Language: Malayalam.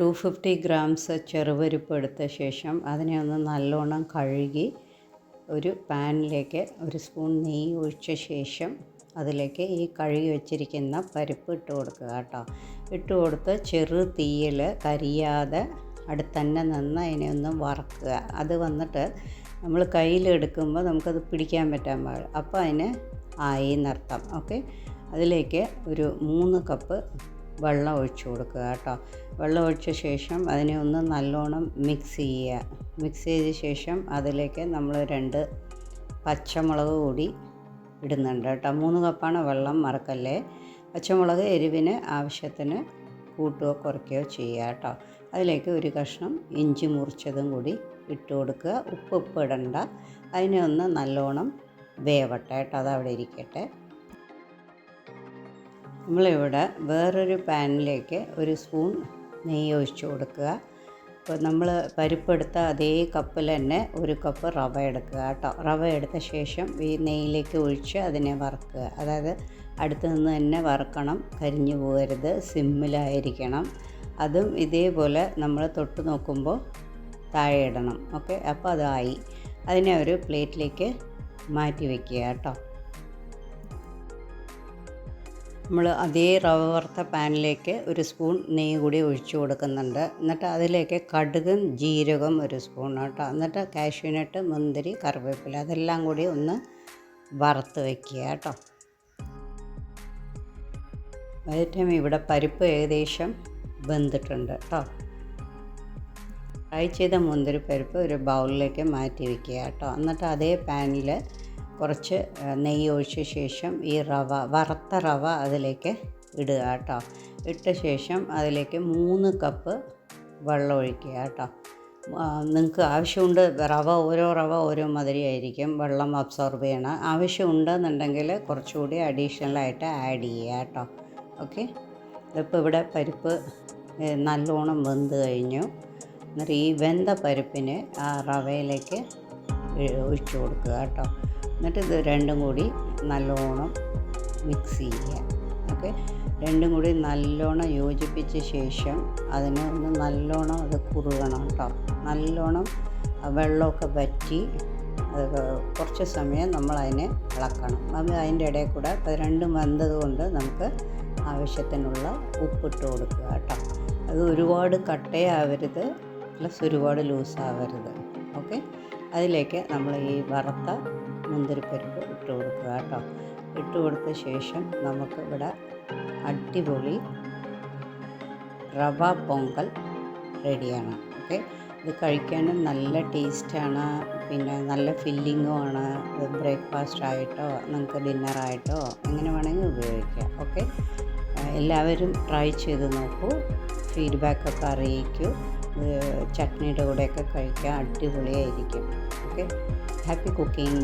ടു ഫിഫ്റ്റി ഗ്രാംസ് ചെറുപരിപ്പ് എടുത്ത ശേഷം അതിനെ ഒന്ന് നല്ലോണം കഴുകി ഒരു പാനിലേക്ക് ഒരു സ്പൂൺ നെയ്യ് ഒഴിച്ച ശേഷം അതിലേക്ക് ഈ കഴുകി വെച്ചിരിക്കുന്ന പരിപ്പ് ഇട്ട് കൊടുക്കുക കേട്ടോ. ഇട്ട് കൊടുത്ത് ചെറു തീയിൽ കരിയാതെ അടുത്തന്നെ നിന്ന് അതിനെ ഒന്ന് വറക്കുക. അത് വന്നിട്ട് നമ്മൾ കയ്യിലെടുക്കുമ്പോൾ നമുക്കത് പിടിക്കാൻ പറ്റാൻ പാടില്ല. അപ്പോൾ അതിന് ആയി നിർത്താം. ഓക്കെ? അതിലേക്ക് ഒരു മൂന്ന് കപ്പ് വെള്ളം ഒഴിച്ചു കൊടുക്കുക കേട്ടോ. വെള്ളം ഒഴിച്ച ശേഷം അതിനെ ഒന്ന് നല്ലോണം മിക്സ് ചെയ്യുക. മിക്സ് ചെയ്ത ശേഷം അതിലേക്ക് നമ്മൾ രണ്ട് പച്ചമുളക് കൂടി ഇടുന്നുണ്ട് കേട്ടോ. മൂന്ന് കപ്പാണ് വെള്ളം മറക്കല്ലേ? പച്ചമുളക് എരിവിന് ആവശ്യത്തിന് കൂട്ടുകയോ കുറയ്ക്കുകയോ ചെയ്യുക കേട്ടോ. അതിലേക്ക് ഒരു കഷ്ണം ഇഞ്ചി മുറിച്ചതും കൂടി ഇട്ട് കൊടുക്കുക. ഉപ്പ് ഉപ്പ് ഇടണ്ട. അതിനെ ഒന്ന് നല്ലോണം വേവട്ടെ കേട്ടോ. അതവിടെ ഇരിക്കട്ടെ. നമ്മളിവിടെ വേറൊരു പാനിലേക്ക് ഒരു സ്പൂൺ നെയ്യ് ഒഴിച്ച് കൊടുക്കുക. അപ്പോൾ നമ്മൾ പരിപ്പെടുത്ത അതേ കപ്പിൽ തന്നെ ഒരു കപ്പ് റവ എടുക്കുക കേട്ടോ. റവ എടുത്ത ശേഷം ഈ നെയ്യിലേക്ക് ഒഴിച്ച് അതിനെ വറുക്കുക. അതായത് അടുത്ത് നിന്ന് തന്നെ വറുക്കണം കരിഞ്ഞു പോകരുത് സിമ്മിലായിരിക്കണം. അതും ഇതേപോലെ നമ്മൾ തൊട്ട് നോക്കുമ്പോൾ താഴെ ഇടണം. ഓക്കെ? അപ്പോൾ അതായി. അതിനെ ഒരു പ്ലേറ്റിലേക്ക് മാറ്റി വയ്ക്കുക കേട്ടോ. നമ്മൾ അതേ റവ വറുത്ത പാനിലേക്ക് ഒരു സ്പൂൺ നെയ്യ് കൂടി ഒഴിച്ചു കൊടുക്കുന്നുണ്ട്. എന്നിട്ട് അതിലേക്ക് കടുകും ജീരകം ഒരു സ്പൂൺ കേട്ടോ. എന്നിട്ട് കാഷ്യൂനട്ട് മുന്തിരി കറിവേപ്പില അതെല്ലാം കൂടി ഒന്ന് വറുത്ത് വയ്ക്കുക കേട്ടോ. അതേറ്റം ഇവിടെ പരിപ്പ് ഏകദേശം വെന്തിട്ടുണ്ട് കേട്ടോ. ഫ്രൈ ചെയ്ത മുന്തിരി പരിപ്പ് ഒരു ബൗളിലേക്ക് മാറ്റി വയ്ക്കുക കേട്ടോ. എന്നിട്ട് അതേ പാനിൽ കുറച്ച് നെയ്യ് ഒഴിച്ച ശേഷം ഈ റവ വറുത്ത റവ അതിലേക്ക് ഇടുക കേട്ടോ. ഇട്ട ശേഷം അതിലേക്ക് മൂന്ന് കപ്പ് വെള്ളം ഒഴിക്കുക കേട്ടോ. നിങ്ങൾക്ക് ആവശ്യമുണ്ട് റവ ഓരോ റവ ഓരോ മാതിരിയായിരിക്കും വെള്ളം അബ്സോർബ് ചെയ്യണം. ആവശ്യമുണ്ടെന്നുണ്ടെങ്കിൽ കുറച്ചുകൂടി അഡീഷണലായിട്ട് ആഡ് ചെയ്യുക കേട്ടോ. ഓക്കെ ഇതിപ്പോൾ ഇവിടെ പരിപ്പ് നല്ലോണം വെന്ത് കഴിഞ്ഞു. എന്നിട്ട് ഈ വെന്ത പരിപ്പിന് ആ റവയിലേക്ക് ഒഴിച്ചു കൊടുക്കുക കേട്ടോ. എന്നിട്ട് ഇത് രണ്ടും കൂടി നല്ലോണം മിക്സ് ചെയ്യുക. ഓക്കെ രണ്ടും കൂടി നല്ലോണം യോജിപ്പിച്ച ശേഷം അതിനെ ഒന്ന് നല്ലോണം അത് കുറുകണം കേട്ടോ. നല്ലോണം വെള്ളമൊക്കെ വറ്റി അത് കുറച്ച് സമയം നമ്മൾ അതിനെ ഇളക്കണം. അത് അതിന്റെ ഇടയിൽ കൂടെ അത് രണ്ടും വെന്തത് കൊണ്ട് നമുക്ക് ആവശ്യത്തിനുള്ള ഉപ്പിട്ട് കൊടുക്കുക കേട്ടോ. അത് ഒരുപാട് കട്ടയാവരുത് പ്ലസ് ഒരുപാട് ലൂസാവരുത്. ഓക്കെ അതിലേക്ക് നമ്മൾ ഈ വറുത്ത മുന്തിരിപ്പരിപ്പ് ഇട്ട് കൊടുക്കുക കേട്ടോ. ഇട്ട് കൊടുത്ത ശേഷം നമുക്ക് ഇവിടെ അടിപൊളി റവ പൊങ്കൽ റെഡിയാണ്. ഓക്കെ? ഇത് കഴിക്കാനും നല്ല ടേസ്റ്റാണ്. പിന്നെ നല്ല ഫില്ലിങ്ങും ആണ്. ഇത് ബ്രേക്ക്ഫാസ്റ്റ് ആയിട്ടോ നിങ്ങൾക്ക് ഡിന്നറായിട്ടോ എങ്ങനെ വേണമെങ്കിൽ ഉപയോഗിക്കാം. ഓക്കെ? എല്ലാവരും ട്രൈ ചെയ്ത് നോക്കൂ. ഫീഡ്ബാക്കൊക്കെ അറിയിക്കൂ. ചട്നിയുടെ കൂടെയൊക്കെ കഴിക്കാൻ അടിപൊളിയായിരിക്കും. ഓക്കെ? Happy cooking